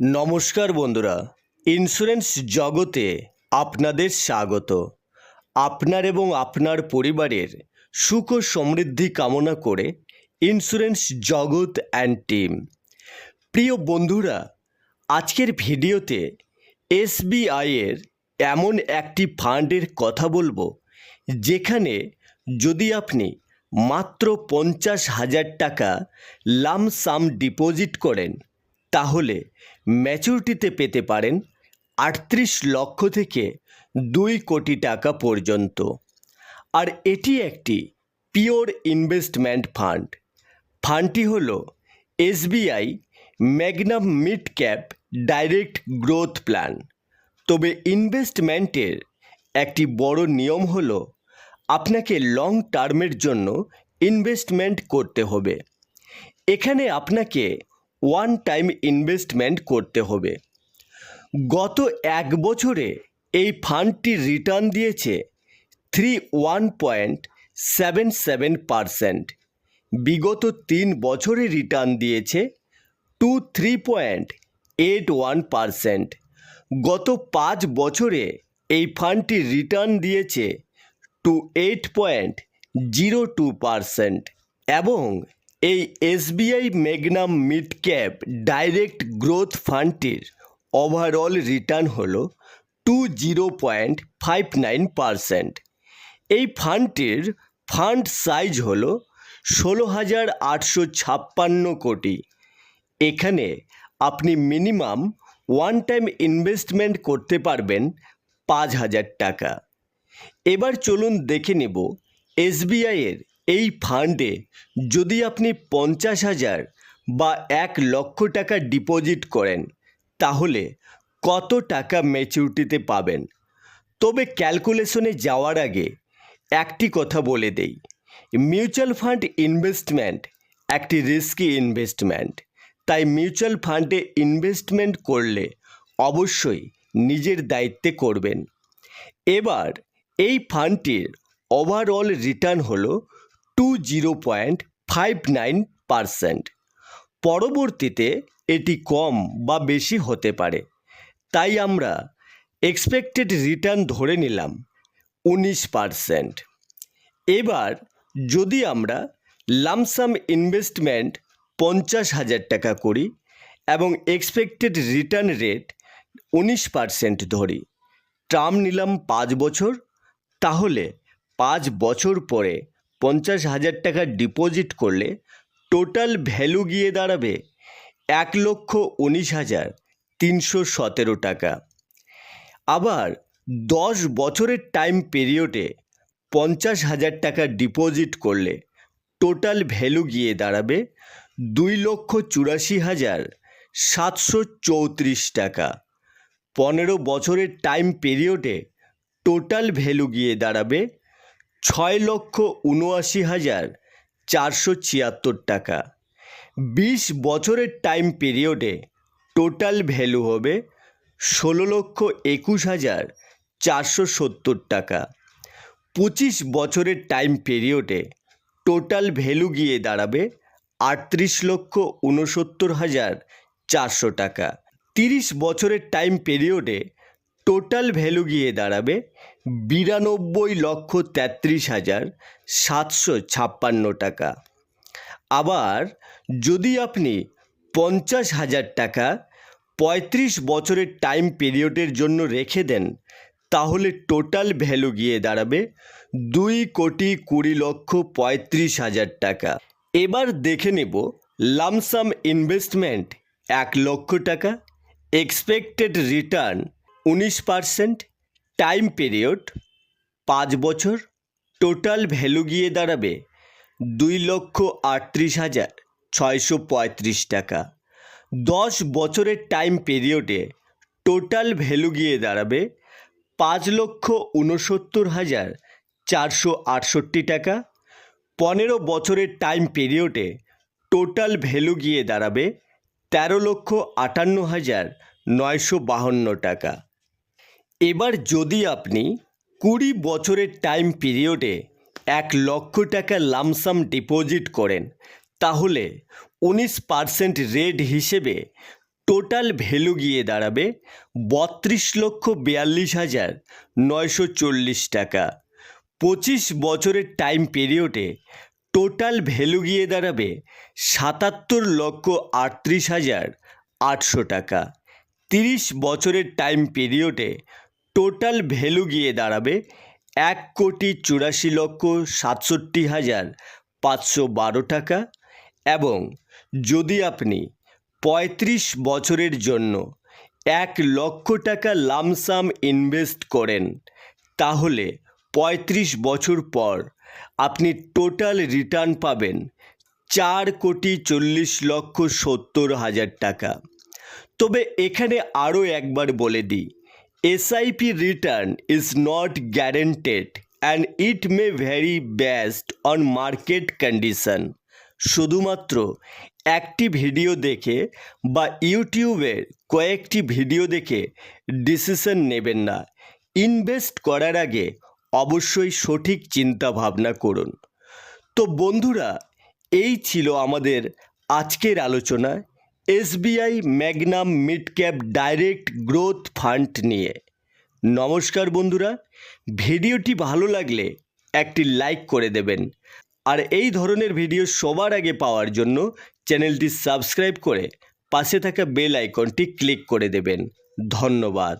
নমস্কার বন্ধুরা। ইন্স্যুরেন্স জগতে আপনাদের স্বাগত। আপনার এবং আপনার পরিবারের সুখ সমৃদ্ধি কামনা করে ইন্স্যুরেন্স জগৎ অ্যান্ড টিম প্রিয় বন্ধুরা, আজকের ভিডিওতে এসবিআইয়ের এমন একটি ফান্ডের কথা বলব, যেখানে যদি আপনি মাত্র পঞ্চাশ হাজার টাকা লামসাম ডিপোজিট করেন তাহলে ম্যাচুরিটিতে পেতে পারেন আটত্রিশ লক্ষ থেকে দুই কোটি টাকা পর্যন্ত। আর এটি একটি পিওর ইনভেস্টমেন্ট ফান্ড। ফান্ডটি হল SBI Magnum mid cap direct growth plan. তবে ইনভেস্টমেন্টের একটি বড় নিয়ম হল আপনাকে লং টার্মের জন্য ইনভেস্টমেন্ট করতে হবে। এখানে আপনাকে ওয়ান টাইম ইনভেস্টমেন্ট করতে হবে। গত এক বছরে এই ফান্ডটি রিটার্ন দিয়েছে three one point seven seven percent বিগত তিন বছরে রিটার্ন দিয়েছে two three point eight one percent গত পাঁচ বছরে এই ফান্ডটি রিটার্ন দিয়েছে two eight point zero two percent এবং এই SBI Magnum mid cap direct growth ফান্ডটির overall return হল two zero point five nine percent. এই ফান্ডটির ফান্ড সাইজ হল ষোলো হাজার আটশো ছাপ্পান্ন কোটি। এখানে আপনি মিনিমাম ওয়ান টাইম ইনভেস্টমেন্ট করতে পারবেন পাঁচ হাজার টাকা। এবার চলুন দেখে নেব এসবিআইয়ের এই ফান্ডে যদি আপনি পঞ্চাশ হাজার বা এক লক্ষ টাকা ডিপোজিট করেন, তাহলে কত টাকা ম্যাচিউরিটিতে পাবেন? তবে ক্যালকুলেশনে যাওয়ার আগে একটি কথা বলে দেই। মিউচুয়াল ফান্ড ইনভেস্টমেন্ট একটি রিস্কি ইনভেস্টমেন্ট তাই মিউচুয়াল ফান্ডে ইনভেস্টমেন্ট করলে অবশ্যই নিজের দায়িত্বে করবেন। এবার এই ফান্ডটির ওভারঅল রিটার্ন হল two zero point five nine percent পরবর্তীতে এটি কম বা বেশি হতে পারে। তাই আমরা এক্সপেক্টেড রিটার্ন ধরে নিলাম উনিশ পারসেন্ট এবার যদি আমরা লামসাম ইনভেস্টমেন্ট পঞ্চাশ হাজার টাকা করি এবং এক্সপেক্টেড রিটার্ন রেট উনিশ পারসেন্ট ধরি টার্ম নিলাম পাঁচ বছর, তাহলে পাঁচ বছর পরে পঞ্চাশ হাজার টাকা ডিপোজিট করলে টোটাল ভ্যালু গিয়ে দাঁড়াবে এক লক্ষ উনিশ হাজার তিনশো সতেরো টাকা। আবার দশ বছরের টাইম পিরিয়ডে পঞ্চাশ হাজার টাকা ডিপোজিট করলে টোটাল ভ্যালু গিয়ে দাঁড়াবে দুই লক্ষ চুরাশি হাজার সাতশো চৌত্রিশ টাকা। পনেরো বছরের টাইম পিরিয়ডে টোটাল ভ্যালু গিয়ে দাঁড়াবে ছয় লক্ষ উনআশি হাজার চারশো ছিয়াত্তর টাকা। বিশ বছরের টাইম পিরিয়ডে টোটাল ভ্যালু হবে ষোলো লক্ষ একুশ হাজার চারশো সত্তর টাকা। পঁচিশ বছরের টাইম পিরিয়ডে টোটাল ভ্যালু গিয়ে দাঁড়াবে আটত্রিশ লক্ষ উনসত্তর হাজার চারশো টাকা। তিরিশ বছরের টাইম পিরিয়ডে টোটাল ভ্যালু গিয়ে দাঁড়াবে বিরানব্বই লক্ষ তেত্রিশ হাজার সাতশো ছাপ্পান্ন টাকা। আবার যদি আপনি পঞ্চাশ হাজার টাকা পঁয়ত্রিশ বছরের টাইম পিরিয়ডের জন্য রেখে দেন, তাহলে টোটাল ভ্যালু গিয়ে দাঁড়াবে দুই কোটি কুড়ি লক্ষ পঁয়ত্রিশ হাজার টাকা। এবার দেখে নেব লামসাম ইনভেস্টমেন্ট এক লক্ষ টাকা, এক্সপেক্টেড রিটার্ন উনিশ পারসেন্ট টাইম পিরিয়ড পাঁচ বছর টোটাল ভ্যালু গিয়ে দাঁড়াবে দুই লক্ষ আটত্রিশ হাজার ছয়শো পঁয়ত্রিশ টাকা। দশ বছরের টাইম পিরিয়ডে টোটাল ভ্যালু গিয়ে দাঁড়াবে পাঁচ লক্ষ উনসত্তর হাজার চারশো আটষট্টি টাকা। পনেরো বছরের টাইম পিরিয়ডে টোটাল ভ্যালু গিয়ে দাঁড়াবে তেরো লক্ষ আটান্ন হাজার নয়শো বাহান্ন টাকা। এবার যদি আপনি কুড়ি বছরের টাইম পিরিয়ডে এক লক্ষ টাকা লামসাম ডিপোজিট করেন, তাহলে উনিশ পার্সেন্ট রেট হিসেবে টোটাল ভ্যালু গিয়ে দাঁড়াবে বত্রিশ লক্ষ বিয়াল্লিশ হাজার নয়শো চল্লিশ টাকা। পঁচিশ বছরের টাইম পিরিয়ডে টোটাল ভ্যালু গিয়ে দাঁড়াবে সাতাত্তর লক্ষ আটত্রিশ হাজার আটশো টাকা। তিরিশ বছরের টাইম পিরিয়ডে টোটাল ভ্যালু গিয়ে দাঁড়াবে এক কোটি চুরাশি লক্ষ সাতষট্টি হাজার পাঁচশো বারো টাকা এবং যদি আপনি পঁয়ত্রিশ বছরের জন্য এক লক্ষ টাকা লামসাম ইনভেস্ট করেন, তাহলে পঁয়ত্রিশ বছর পর আপনি টোটাল রিটার্ন পাবেন চার কোটি চল্লিশ লক্ষ সত্তর হাজার টাকা। তবে এখানে আরও একবার বলে দিই SIP return is not guaranteed and it may vary based on market condition শুধুমাত্র একটি ভিডিও দেখে বা ইউটিউবের কয়েকটি ভিডিও দেখে ডিসিশন নেবেন না। ইনভেস্ট করার আগে অবশ্যই সঠিক চিন্তা ভাবনা করুন। তো বন্ধুরা, এই ছিল আমাদের আজকের আলোচনা। SBI Magnum mid cap direct growth fund নিয়ে। নমস্কার বন্ধুরা, ভিডিওটি ভালো লাগলে একটি লাইক করে দেবেন। আর এই ধরনের ভিডিও সবার আগে পাওয়ার জন্য চ্যানেলটি সাবস্ক্রাইব করে পাশে থাকা বেল আইকনটি ক্লিক করে দেবেন। ধন্যবাদ।